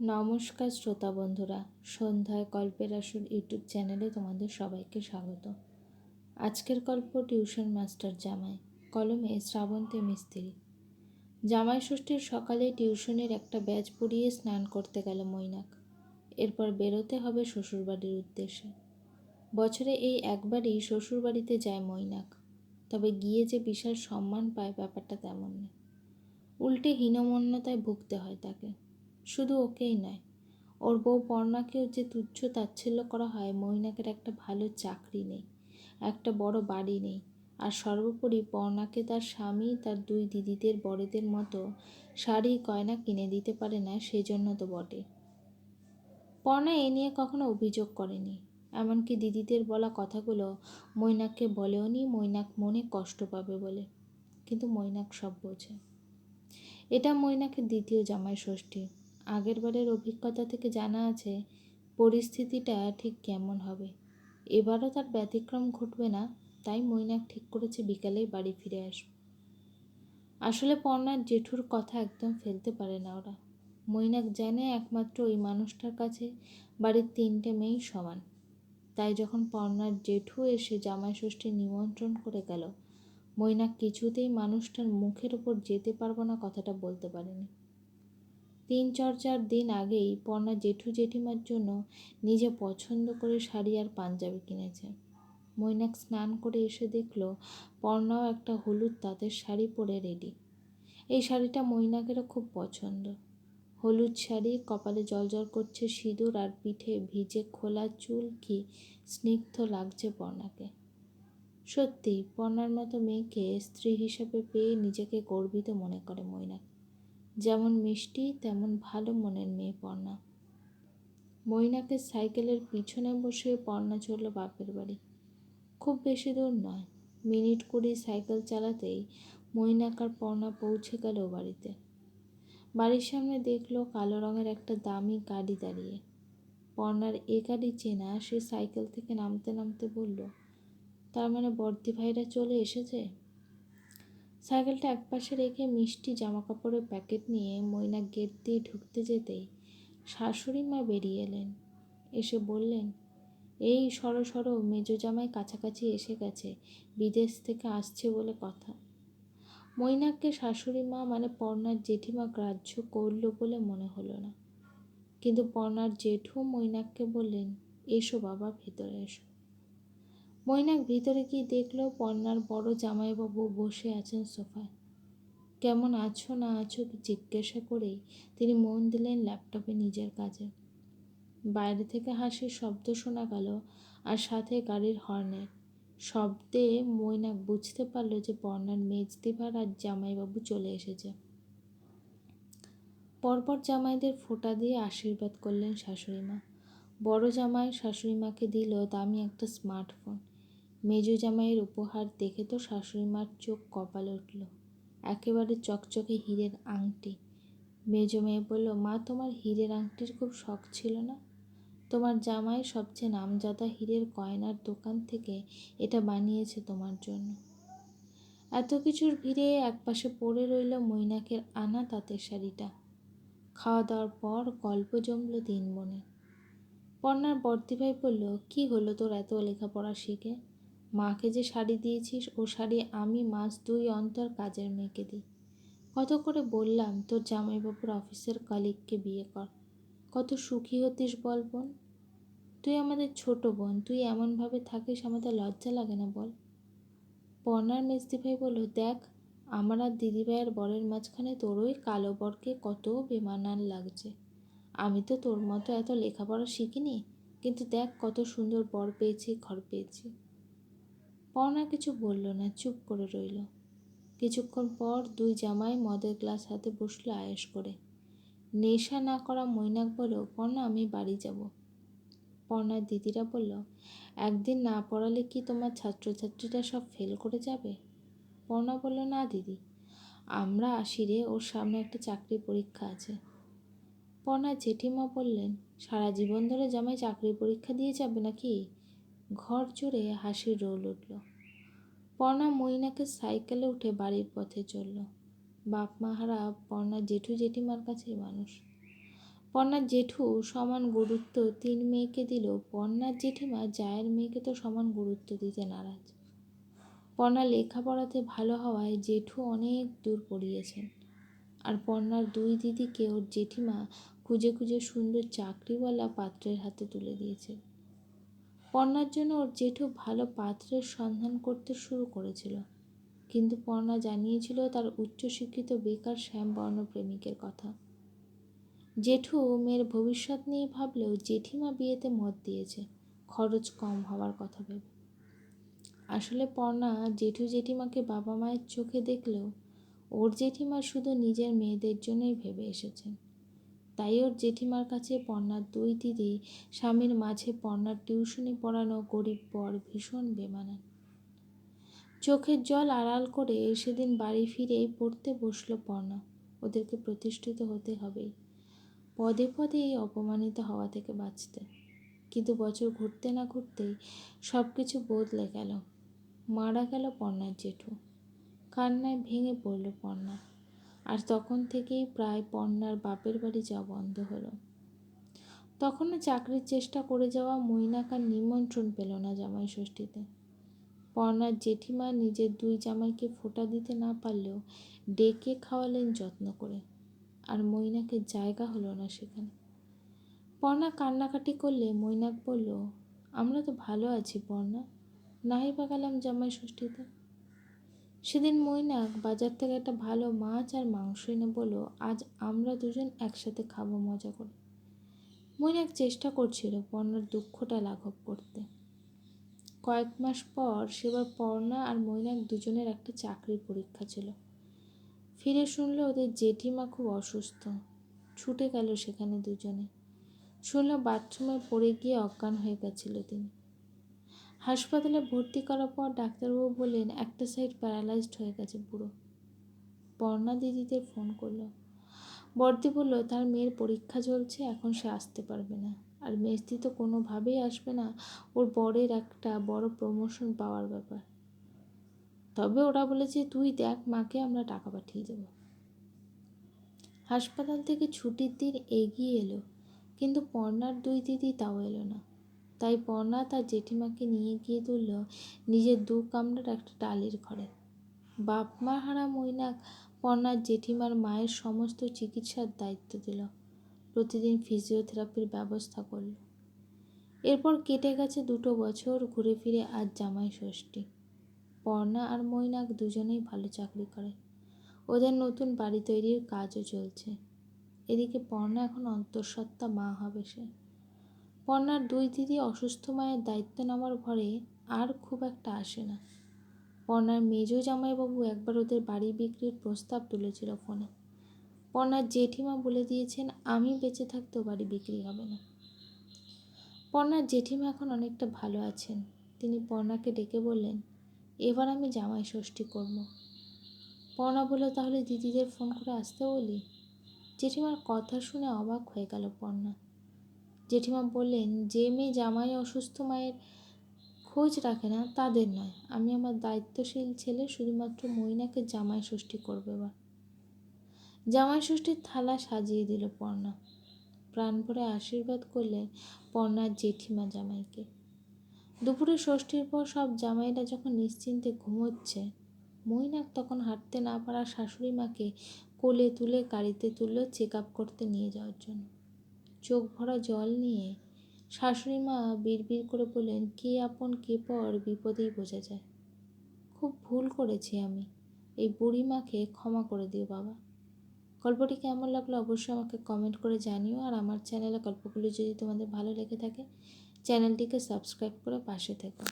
নমস্কার শ্রোতা বন্ধুরা, সন্ধ্যায় গল্পের আসর ইউটিউব চ্যানেলে তোমাদের সবাইকে স্বাগত। আজকের গল্প টিউশন মাস্টার জামাই, কলমে শ্রাবন্তী মিস্ত্রি। জামাই ষষ্ঠীর সকালে টিউশনের একটা ব্যাচ পড়িয়ে স্নান করতে গেল মৈনাক। এরপর বেরোতে হবে শ্বশুরবাড়ির উদ্দেশ্যে। বছরে এই একবারই শ্বশুরবাড়িতে যায় মৈনাক, তবে গিয়ে যে বিশাল সম্মান পায় ব্যাপারটা তেমন নেই উল্টে হীনমন্যতায় ভুগতে হয় তাকে। শুধু ওকেই নয়, ওর বউ পর্ণাকেও যে তুচ্ছ তাচ্ছিল্য করা হয় মৈনাকের একটা ভালো চাকরি নেই, একটা বড় বাড়ি নেই। আর সর্বোপরি পর্ণাকে তার স্বামী, তার দুই দিদিদের বড়দের মতো শাড়ি, গয়না কিনে দিতে পারে না, সেজন্য তো বটে। পর্ণা এ নিয়ে কখনো অভিযোগ করেনি, এমনকি দিদিদের বলা কথাগুলো মৈনাককে বলেও নি মৈনাক মনে কষ্ট পাবে বলে, কিন্তু মৈনাক সব বোঝে। এটা মৈনাকের দ্বিতীয় জামাই ষষ্ঠী। আগের বারের অভিজ্ঞতা থেকে জানা আছে, পরিস্থিতিটা ঠিক কেমন হবে। এবারও তার ব্যতিক্রম ঘটবে না, তাই মৈনাক ঠিক করেছে বিকালেই বাড়ি ফিরে আসবে। আসলে পর্ণার জেঠুর কথা একদম ফেলতে পারে না ওরা। মৈনাক জানে একমাত্র ওই মানুষটার কাছে বাড়ির তিনটে মেয়েই সমান। তাই যখন পর্ণার জেঠু এসে জামাই ষষ্ঠী নিমন্ত্রণ করে গেল, মৈনাক কিছুতেই মানুষটার মুখের ওপর যেতে পারব না কথাটা বলতে পারেনি। তিন চর্চার দিন আগেই পর্ণা জেঠু জেঠিমার জন্য নিজে পছন্দ করে শাড়ি আর পাঞ্জাবি কিনেছে। মৈনাক স্নান করে এসে দেখল পর্ণাও একটা হলুদ তাঁতের শাড়ি পরে রেডি এই শাড়িটা মৈনাকেরও খুব পছন্দ। হলুদ শাড়ি, কপালে জলজল করছে সিঁদুর আর পিঠে ভিজে খোলা চুল কি স্নিগ্ধ লাগছে পর্ণাকে। সত্যি পর্ণার মতো মেয়েকে স্ত্রী হিসাবে পেয়ে নিজেকে গর্বিত মনে করে মৈনাক। যেমন মিষ্টি, তেমন ভালো মনের মেয়ে পর্ণা। মইনাকে সাইকেলের পিছনে বসে পর্ণা চলল বাপের বাড়ি। খুব বেশি দূর নয়, মিনিট কুড়ি সাইকেল চালাতেই মৈনাক আর পর্ণা পৌঁছে গেল বাড়িতে। বাড়ির সামনে দেখল কালো রঙের একটা দামি গাড়ি দাঁড়িয়ে। পর্ণার এ গাড়ি চেনা সে সাইকেল থেকে নামতে নামতে বলল, তার মানে বর্দি ভাইরা চলে এসেছে? সাইকেলটা একপাশে রেখে মিষ্টি জামা কাপড়ের প্যাকেট নিয়ে ময়না গেট দিয়ে ঢুকতে যেতেই শাশুড়ি মা বেরিয়ে এলেন। এসে বললেন, এই সরো সরো, মেজো জামাই কাছাকাছি এসে গেছে, বিদেশ থেকে আসছে বলে কথা। মৈনাককে শাশুড়ি মা মানে পর্ণার জেঠিমা গ্রাহ্য করল বলে মনে হলো না। কিন্তু পর্ণার জেঠু মৈনাককে বললেন, এসো বাবা, ভেতরে এসো। মৈনাক ভিতরে গিয়ে দেখল পর্ণার বড় জামাইবাবু বসে আছেন সোফায়। কেমন আছো না আছো? জিজ্ঞাসা করেই তিনি মন দিলেন ল্যাপটপে নিজের কাজে। বাইরে থেকে হাসির শব্দ শোনা গেল আর সাথে গাড়ির হর্নের শব্দে মৈনাক বুঝতে পারল যে পর্ণার মেজদিভার আর জামাইবাবু চলে এসেছে। পরপর জামাইদের ফোঁটা দিয়ে আশীর্বাদ করলেন শাশুড়ি মা বড় জামাই শাশুড়ি মাকে দিল দামি একটা স্মার্টফোন। মেজো জামাইয়ের উপহার দেখে তো শাশুড়ি মার চোখ কপালে উঠল। একেবারে চকচকে হীরের আংটি। মেজো মেয়ে বলল, মা, তোমার হীরের আংটির খুব শখ ছিল না? তোমার জামাই সবচেয়ে নামজাদা হীরের গয়নার দোকান থেকে এটা বানিয়েছে তোমার জন্য। এত কিছুর ভিড়ে একপাশে পড়ে রইল মৈনাকের আনা তাঁতের শাড়িটা। খাওয়া দাওয়ার পর গল্প জমল দিন বোনের পর্ণার বর্দিভাই বলল, কি হলো তোর এত লেখাপড়া শিখে? মাকে যে শাড়ি দিয়েছিস, ও শাড়ি আমি মাস দুই অন্তর কাজের মেয়েকে দিই। কত করে বললাম, তোর জামাইবাবুর অফিসের কলিগকে বিয়ে কর। কত সুখী হতিস বল বোন। তুই আমাদের ছোট বোন, তুই এমনভাবে থাকিস, আমাদের লজ্জা লাগে না বল। পর্নার মেজদি ভাই বলল, দেখ, আমার আর দিদিভাইয়ের বরের মাঝখানে তোর ওই কালো বরকে কত বেমানান লাগছে। আমি তো তোর মতো এত লেখাপড়া শিখিনি, কিন্তু দেখ কত সুন্দর বর পেয়েছি, ঘর পেয়েছি। পর্ণা কিছু বলল না, চুপ করে রইল। কিছুক্ষণ পর দুই জামাই মদের গ্লাস হাতে বসল আয়েস করে। নেশা না করা মৈনাক বলল পর্ণা আমি বাড়ি যাব। পর্ণার দিদিরা বলল, একদিন না পড়ালে কি তোমার ছাত্রছাত্রীরা সব ফেল করে যাবে? পর্ণা বলল, না দিদি, আমরা আসি রে, ওর সামনে একটা চাকরি পরীক্ষা আছে। পর্ণার জেঠিমা বললেন, সারা জীবন ধরে জামাই চাকরি পরীক্ষা দিয়ে যাবে নাকি? ঘর জুড়ে হাসির রোল উঠল। পর্ণা মইনাকে সাইকেলে উঠে বাড়ির পথে চলল। বাপ মাহারা পর্ণা জেঠু জেঠিমার কাছেই মানুষ। পর্ণার জেঠু সমান গুরুত্ব তিন মেয়েকে দিল পর্ণার জেঠিমা জায়ের মেয়েকে তো সমান গুরুত্ব দিতে নারাজ। পর্ণা লেখাপড়াতে ভালো হওয়ায় জেঠু অনেক দূর পড়িয়েছেন। আর পর্ণার দুই দিদিকে ওর জেঠিমা খুঁজে খুঁজে সুন্দর চাকরিওয়ালা পাত্রের হাতে তুলে দিয়েছে পর্ণার জন্য ওর জেঠু ভালো পাত্রের সন্ধান করতে শুরু করেছিল। কিন্তু পর্ণা জানিয়েছিল তার উচ্চশিক্ষিত বেকার শ্যামবর্ণ প্রেমিকের কথা। জেঠু মেয়ের ভবিষ্যৎ নিয়ে ভাবলেও জেঠিমা বিয়েতে মত দিয়েছে, খরচ কম হওয়ার কথা ভেবে। আসলে পর্ণা জেঠু জেঠিমাকে বাবা মায়ের চোখে দেখলেও ওর জেঠিমা শুধু নিজের মেয়েদের জন্যই ভেবে এসেছেন। তাই ওর জেঠিমার কাছে পর্ণার দুই দিদি স্বামীর মাঝে পর্ণার টিউশনি পড়ানো গরিব পর ভীষণ বেমানান। চোখের জল আড়াল করে সেদিন বাড়ি ফিরেই পড়তে বসল পর্ণা ওদেরকে প্রতিষ্ঠিত হতে হবেই পদে পদে এই অপমানিত হওয়া থেকে বাঁচতে। কিন্তু বছর ঘুরতে না ঘুরতেই সব কিছু বদলে গেল। মারা গেল পর্ণার জেঠু। কান্নায় ভেঙে পড়ল পর্ণা আর তখন থেকেই প্রায় পর্ণার বাপের বাড়ি যাওয়া বন্ধ হলো। তখনও চাকরির চেষ্টা করে যাওয়া মৈনাকার নিমন্ত্রণ পেল না জামাই ষষ্ঠীতে। পর্ণার জেঠিমা নিজের দুই জামাইকে ফোঁটা দিতে না পারলেও ডেকে খাওয়ালেন যত্ন করে, আর মৈনাকের জায়গা হলো না সেখানে। পর্ণা কান্নাকাটি করলে মৈনাক বলল, আমরা তো ভালো আছি পর্ণা নাই বা গেলাম জামাই ষষ্ঠীতে? সেদিন মৈনাক বাজার থেকে একটা ভালো মাছ আর মাংস এনে বলল, আজ আমরা দুজন একসাথে খাব মজা করে। মৈনাক চেষ্টা করছিল পর্ণার দুঃখটা লাঘব করতে। কয়েক মাস পর সেবার পর্ণা আর মৈনাক দুজনের একটা চাকরির পরীক্ষা ছিল। ফিরে শুনলো ওদের জেঠিমা খুব অসুস্থ। ছুটে গেল সেখানে দুজনে। শুনলো বাথরুমে পড়ে গিয়ে অজ্ঞান হয়ে গেছিল তিনি। হাসপাতালে ভর্তি করার পর ডাক্তারবাবু বললেন, একটা সাইড প্যারালাইজড হয়ে গেছে পুরো। পর্ণা দিদিদের ফোন করল। বর্দি বলল, তার মেয়ের পরীক্ষা চলছে, এখন সে আসতে পারবে না। আর মেস্তি তো কোনোভাবেই আসবে না, ওর বরের একটা বড় প্রমোশন পাওয়ার ব্যাপার। তবে ওরা বলেছে, তুই দেখ মাকে, আমরা টাকা পাঠিয়ে দেব। হাসপাতাল থেকে ছুটির দিন এগিয়ে এলো, কিন্তু পর্ণার দুই দিদি তাও এলো না। তাই পর্ণা তার জেঠিমাকে নিয়ে গিয়ে তুলল নিজের দু কামরার একটা টালির ঘরে। বাপ মা হারা মৈনাক পর্ণার জেঠিমার মায়ের সমস্ত চিকিৎসার দায়িত্ব দিল। প্রতিদিন ফিজিওথেরাপির ব্যবস্থা করল। এরপর কেটে গেছে দুটো বছর ঘুরে ফিরে আজ জামাই ষষ্ঠী। পর্ণা আর মৈনাক দুজনেই ভালো চাকরি করে। ওদের নতুন বাড়ি তৈরির কাজও চলছে। এদিকে পর্ণা এখন অন্তঃসত্ত্বা মা হবে সে। পর্ণার দুই দিদি অসুস্থ মায়ের দায়িত্ব নেওয়ার ঘরে আর খুব একটা আসে না। পর্ণার মেজ জামাইবাবু একবার ওদের বাড়ি বিক্রির প্রস্তাব তুলেছিল ফোনে। পর্ণার জেঠিমা বলে দিয়েছেন, আমি বেঁচে থাকতেও বাড়ি বিক্রি হবে না। পর্ণার জেঠিমা এখন অনেকটা ভালো আছেন। তিনি পর্ণাকে ডেকে বললেন, এবার আমি জামাই ষষ্ঠী করব। পর্ণা বলল, তাহলে দিদিদের ফোন করে আসতে বলি? জেঠিমার কথা শুনে অবাক হয়ে গেল পর্ণা জেঠিমা বললেন, যে মেয়ে জামাই অসুস্থ মায়ের খোঁজ রাখে না, তাদের নয়। আমি আমার দায়িত্বশীল ছেলে শুধুমাত্র মইনাকে জামাই ষষ্ঠী করবে এবার। জামাই ষষ্ঠীর থালা সাজিয়ে দিল পর্ণা। প্রাণ ভরে আশীর্বাদ করলেন পর্ণার জেঠিমা জামাইকে। দুপুরে ষষ্ঠীর পর সব জামাইরা যখন নিশ্চিন্তে ঘুমোচ্ছে মৈনাক তখন হাঁটতে না পারা শাশুড়ি মাকে কোলে তুলে গাড়িতে তুললো, চেক আপ করতে নিয়ে যাওয়ার জন্য। চোখ ভরা জল নিয়ে শাশুড়ি মা বিড়বিড় করে বললেন, কে আপন, কে পর বিপদেই বোঝা যায়। খুব ভুল করেছি আমি। এই বুড়ি মাকে ক্ষমা করে দিও বাবা। গল্পটি কেমন লাগল অবশ্যই আমাকে কমেন্ট করে জানিও। আর আমার চ্যানেলে গল্পগুলি যদি তোমাদের ভালো লেগে থাকে চ্যানেলটিকে সাবস্ক্রাইব করে পাশে থেকো।